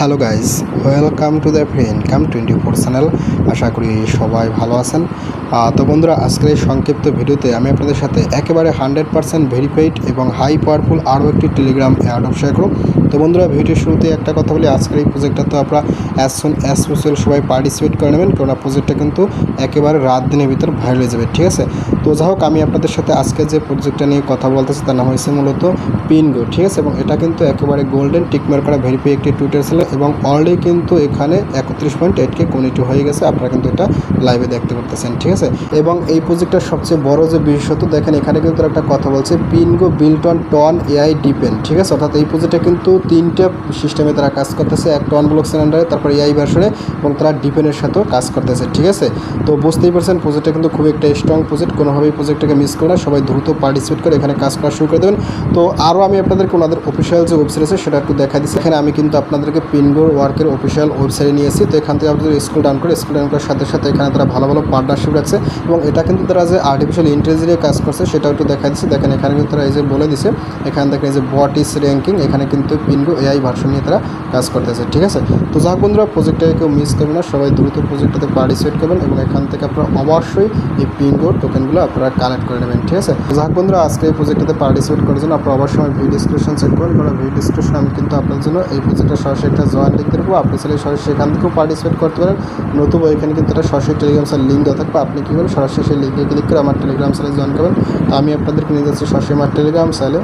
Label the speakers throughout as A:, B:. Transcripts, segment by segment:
A: Hello guys welcome to the friend come twenty four channel আশা করি সবাই ভালো আছেন। তো বন্ধুরা, আজকের এই সংক্ষিপ্ত ভিডিওতে আমি আপনাদের সাথে একেবারে হান্ড্রেড পার্সেন্ট ভেরিফাইড এবং হাই পাওয়ারফুল আরও একটি টেলিগ্রাম অ্যাড অফ শেয়ার করব। তো বন্ধুরা, ভিডিওর শুরুতে একটা কথা বলি। আজকের এই প্রজেক্টটা তো আপনারা অ্যাজ সুন অ্যাজ পসিবল সবাই পার্টিসিপেট করে নেবেন কারণ প্রজেক্টটা কিন্তু একেবারে রাত দিনের ভিতর ভাইরাল হয়ে যাবে, ঠিক আছে? তো যাই হোক, আমি আপনাদের সাথে আজকে যে প্রজেক্টটা নিয়ে কথা বলতেছি, তার নাম হয়েছে মূলত পিনগো ঠিক আছে? এবং এটা কিন্তু একেবারে গোল্ডেন টিকমার করা ভেরিফাই একটি টুইটার ছিল এবং অলরেডি কিন্তু এখানে একত্রিশ পয়েন্ট এইট কে কমিটি হয়ে গেছে। আপনারা কিন্তু এটা লাইভে দেখতে পারতেছেন, ঠিক আছে? এবং এই প্রজেক্টটার সবচেয়ে বড় যে বিশেষত দেখেন এখানে কিন্তু একটা কথা বলছে পিনগো বিল্টন টন এআই ডিপেন ঠিক আছে? অর্থাৎ এই প্রজেক্টটা কিন্তু তিনটা সিস্টেমে তারা কাজ করতেছে এক টন ব্লক সিলিন্ডারে তারপর এআই ভার্সনে এবং তারা ডিপেনের সাথেও কাজ করতেছে, ঠিক আছে? তো বুঝতেই পারছেন প্রজেক্টটা কিন্তু খুব একটা স্ট্রং প্রজেক্ট কোনোভাবেই প্রজেক্টটাকে মিস করে না, সবাই দ্রুত পার্টিসিপেট করে এখানে কাজ করা শুরু করে দেবেন। তো আরও আমি আপনাদেরকে ওনাদের অফিসিয়াল যে ওয়েবসাইট আছে, সেটা একটু দেখা দিচ্ছি। এখানে আমি কিন্তু আপনাদেরকে পিনগোর ওয়ার্কের অফিসিয়াল ওয়েবসাইটে নিয়েছি তো এখান থেকে আপনাদের স্কুল ডাউন করে, স্কুল ডাউন করার সাথে সাথে এখানে তারা ভালো ভালো পার্টনারশিপ রাখছে এবং এটা কিন্তু তারা যে আর্টিফিশিয়াল ইন্টেলিজেন্সে কাজ করছে সেটাও একটু দেখা দিচ্ছে। দেখেন এখানে কিন্তু তারা এই যে বলে দিছে, এখানে দেখেন এই যে বট ইস র্যাঙ্কিং এখানে কিন্তু পিনগো এআই ভার্সন নিয়ে তারা কাজ করতেছে, ঠিক আছে? তো যাক বন্ধুরা প্রজেক্টটাকে কেউ মিস করবেন না, সবাই দ্রুত প্রজেক্টটাতে পার্টিসিপেট করবেন এবং এখান থেকে আপনারা অবশ্যই এই পিনগোর টোকেনগুলো আপনারা কালেক্ট করে নেবেন, ঠিক আছে? যাক বন্ধুরা, আজকে এই প্রজেক্টটাতে পার্টিসিপেট করার জন্য আপনারা অবশ্যই ভিডিও ডিসক্রিপশন চেক করবেন কারণ ভিডিও ডিসক্রিপশন আমি কিন্তু আপনার জন্য এই প্রজেক্টটা সরাসরি একটা জয়েন লিঙ্ক দেবো আপনি চাইলে সরাসরি সেখান থেকেও পার্টিসিপেট করতে পারেন। নতুবা এখানে কিন্তু একটা সরাসরি টেলিগ্রাম স্যার লিঙ্ক দেওয়া থাকবে। আপনি কী করবেন? সরাসরি সেই লিঙ্কে ক্লিক করে আমার টেলিগ্রাম স্যারে জয়েন করবেন। তো আমি আপনাদেরকে নিয়ে যাচ্ছি সরাসরি আমার টেলিগ্রাম স্যালে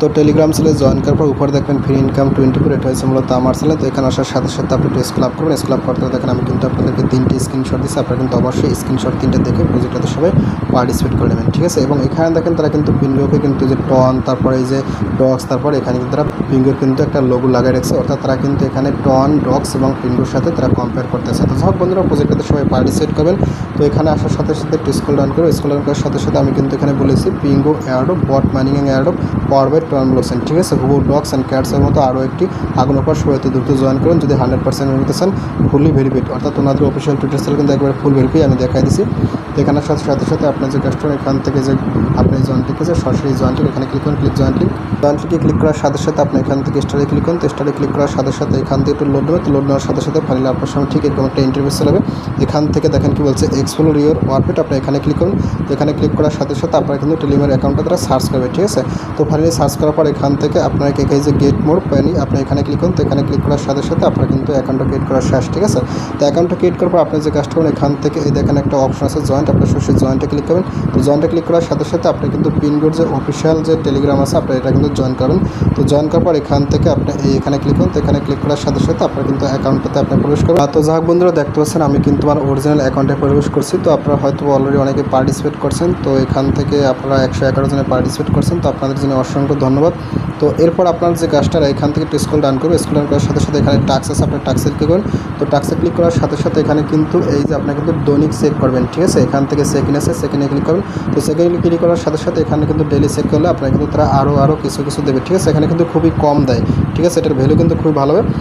A: তো টেলিগ্রাম সেলে জয়েন করার পর উপরে দেখবেন ফ্রি ইনকাম টোয়েন্টি ফোর এটা হয়েছে মূলত আমার সেলে তো এখানে আসার সাথে সাথে আপনি একটু স্কুল আপ করবেন। স্কুল আপ করতে দেখেন আমি কিন্তু আপনাদেরকে তিনটি স্ক্রিনশট দিচ্ছি আপনারা কিন্তু অবশ্যই স্ক্রিনশট তিনটে দেখে প্রজেক্টটাতে সবাই পার্টিসিপেট করে নেবেন, ঠিক আছে? এবং এখানে দেখেন তারা কিন্তু পিনগোকে কিন্তু যে টন তারপরে এই যে ডক্স তারপরে এখানে কিন্তু তারা পিঙ্গোর কিন্তু একটা লোগো লাগিয়ে রাখছে। অর্থাৎ তারা কিন্তু এখানে টন ডক্স এবং পিঙ্গোর সাথে তারা কম্পেয়ার করতেছে। তো সব বন্ধুরা প্রজেক্টটাতে সবাই পার্টিসিপেট করবেন। তো এখানে আসার সাথে সাথে একটু স্কুল ডাউন করবে স্কুল ডাউন করার সাথে সাথে আমি কিন্তু এখানে বলেছি পিঙ্গো ado bot mining ado power ton ব্লকসেন ঠিক আছে? হুবু ডক্স অ্যান্ড ক্যাটসের মতো আরও একটি আগুন সবাই দ্রুত জয়েন করুন। যদি হান্ড্রেড পার্সেন্ট নিতে চান ফুলি ভেরিফাইড অর্থাৎ ওনাদের অফিসিয়াল টুইটার সেল কিন্তু একবার ফুল ভেরিফাই আমি দেখাই দিছি। তো এখানের সাথে সাথে সাথে আপনার যে কাস্টমার এখান থেকে যে আপনি জয়েন্ট লিখ আছে সরাসরি জয়েন্ট লিখ এখানে ক্লিক করুন ক্লিক জয়েন্ট লিখ জয়েন্ট লিখে ক্লিক করার সাথে সাথে আপনি এখান থেকে স্টারে ক্লিক করুন। তো স্টারে ক্লিক করার সাথে সাথে এখান থেকে একটু লোড নেবে তো লোড নেওয়ার সাথে সাথে ফাইনালি আপনার সামনে ঠিক এরকম একটা ইন্টারভিউ চলে যাবে। এখান থেকে দেখেন কি বলছে এক্সপ্লোর ইউর ওয়ারপেট আপনি এখানে ক্লিক করুন। তো এখানে ক্লিক করার সাথে সাথে আপনার কিন্তু টেলিমের অ্যাকাউন্টটা তারা সার্চ করবে, ঠিক আছে? তো ফাইনালি সার্চ করার পর এখান থেকে আপনাকে এই যে গেট মোড প্যানি আপনি এখানে ক্লিক করুন। তো এখানে ক্লিক করার সাথে সাথে আপনার কিন্তু অ্যাকাউন্টটা ক্রিয়েট করার শেষ, ঠিক আছে? তো অ্যাকাউন্টটা ক্রিয়েট করার পর আপনি যে কাজটা করুন এখান থেকে এই দেখেন একটা অপশন আছে জয়েন্ট আপনার সরাসরি জয়েন্টে ক্লিক করবেন। তো জয়েন্টে ক্লিক করার সাথে সাথে আপনি কিন্তু পিনকোড যে অফিসিয়াল যে টেলিগ্রাম আছে, আপনি এটা কিন্তু জয়েন করবেন তো জয়েন করার পর এখান থেকে আপনি এখানে ক্লিক করুন। তো এখানে ক্লিক করার সাথে সাথে আপনার কিন্তু অ্যাকাউন্টটাতে আপনি প্রবেশ করবেন। তো যাক বন্ধুরা, দেখতে পাচ্ছেন আমি কিন্তু আমার অরিজিনাল অ্যাকাউন্টে প্রবেশ করছি। তো আপনারা হয়তো অলরেডি অনেকে পার্টিসিপেট করছেন। তো এখান থেকে আপনারা একশো এগারো জনে পার্টিসিপেট করছেন। তো আপনাদের জন্য অসংখ্য ধন্যবাদ। তো এরপর আপনার যে কাজটা, এখান থেকে একটু স্কুল ডান করবে স্কুল ডান করার সাথে সাথে এখানে টাক্স আছে, আপনার টাক্সে ক্লিক করুন। তো টাক্সে ক্লিক করার সাথে সাথে এখানে কিন্তু এই যে আপনার কিন্তু দৈনিক চেক করবেন, ঠিক আছে? এখান থেকে সেকেন্ড আছে সেকেন্ডে ক্লিক করুন। তো সেকেন্ডে ক্লিক করার সাথে সাথে এখানে কিন্তু ডেলি চেক করলে আপনার কিন্তু তারা আরও আরও কিছু কিছু দেবে, ঠিক আছে? এখানে কিন্তু খুবই কম দেয়, ঠিক আছে? এটার ভ্যালু কিন্তু খুবই ভালো হবে।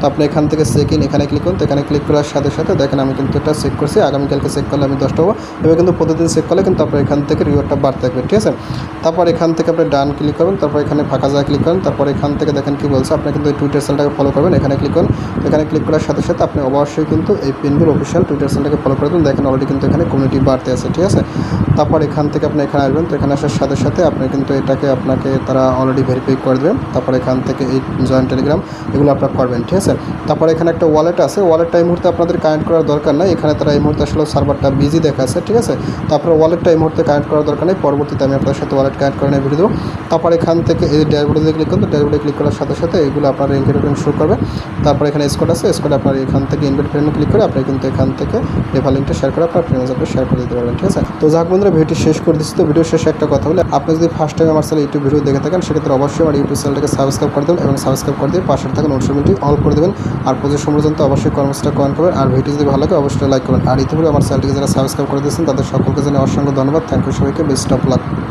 A: তো আপনি এখান থেকে চেক ইন এখানে ক্লিক করুন, তো এখানে ক্লিক করার সাথে সাথে দেখেন আমি কিন্তু এটা চেক করছি, আগামীকালকে চেক করলে আমি দশটা হব, এবার কিন্তু প্রতিদিন চেক করলে কিন্তু আপনার এখান থেকে রিওয়ার্ডটা বাড়তে থাকবে, ঠিক আছে? তারপর এখান থেকে আপনি ডান ক্লিক করুন, তারপর এখানে ফাঁকা জায়গা ক্লিক করুন, তারপর এখান থেকে দেখেন কি বলছে, আপনি কিন্তু এই টুইটার সেলটাকে ফলো করবেন, এখানে ক্লিক করুন এখানে ক্লিক করার সাথে সাথে আপনি অবশ্যই কিন্তু এই পিনগুলো অফিসিয়াল টুইটার সেলটাকে ফলো করে দেন, দেখেন অলরেডি কিন্তু এখানে কমিউনিটি বাড়তে আছে, ঠিক আছে? তারপর এখান থেকে আপনি এখানে আসবেন, তো এখানে আসার সাথে সাথে আপনি কিন্তু এটাকে আপনাকে তারা অলরেডি ভেরিফাই করে দেবেন তারপর এখান থেকে এই জয়েন্ট টেলিগ্রাম এগুলো আপনার করবেন, ঠিক আছে? তারপর এখানে একটা ওয়ালেট আছে। ওয়ালেটটা এই মুহূর্তে আপনাদের কানেক্ট করার দরকার নাই। এখানে তারা এই মুহূর্তে আসলে সার্ভারটা বিজি দেখাচ্ছে, ঠিক আছে? তারপর ওয়ালেটটা এই মুহূর্তে কানেক্ট করার দরকার নেই। পরবর্তীতে আমি আপনার সাথে ওয়ালেট কানেক্ট করে নিয়ে ভিডিও দেবো। তারপর এখান থেকে এই ড্যাশবোর্ডে ক্লিক করুন। ড্যাশবোর্ডে ক্লিক করার সাথে সাথে এগুলো আপনার রেঞ্জের শুরু করবে। তারপর এখানে স্কোড আছে। স্কোড আপনার এখান থেকে ইনভাইট ফ্রেন্ডে ক্লিক করে আপনি কিন্তু এখান থেকে রেফার লিঙ্কটা শেয়ার করে আপনার ফ্রেন্ডস আপনি শেয়ার করে দিতে পারবেন, ঠিক আছে? তো যাক বন্ধুরা ভিডিওটি শেষ করে দিচ্ছি। তো ভিডিও শেষে একটা কথা বলে। আপনি যদি ফার্স্ট টাইম আমার চ্যানেল ইউটিউব ভিডিও দেখে থাকেন, সেক্ষেত্রে অবশ্যই আমার ইউটিউব চ্যানেলটাকে সাবস্ক্রাইব করে দেবেন এবং সাবস্ক্রাইব করে দিয়ে পাশে থাকা নোটিফিকেশনটি অল করে দেবেন। আর প্রজেক্ট সম্পর্যন্ত অবশ্যই কর্মসূচিটা কমেন্ট করবেন। আর ভিডিও যদি ভালো লাগে, অবশ্যই লাইক করবেন। আর ইতিপূর্বে আমার চ্যানেলটিকে যারা সাবস্ক্রাইব করে দিয়েছেন, তাদের সকলকে জানিয়ে অসংখ্য ধন্যবাদ। থ্যাংক ইউ সবাইকে। Best of luck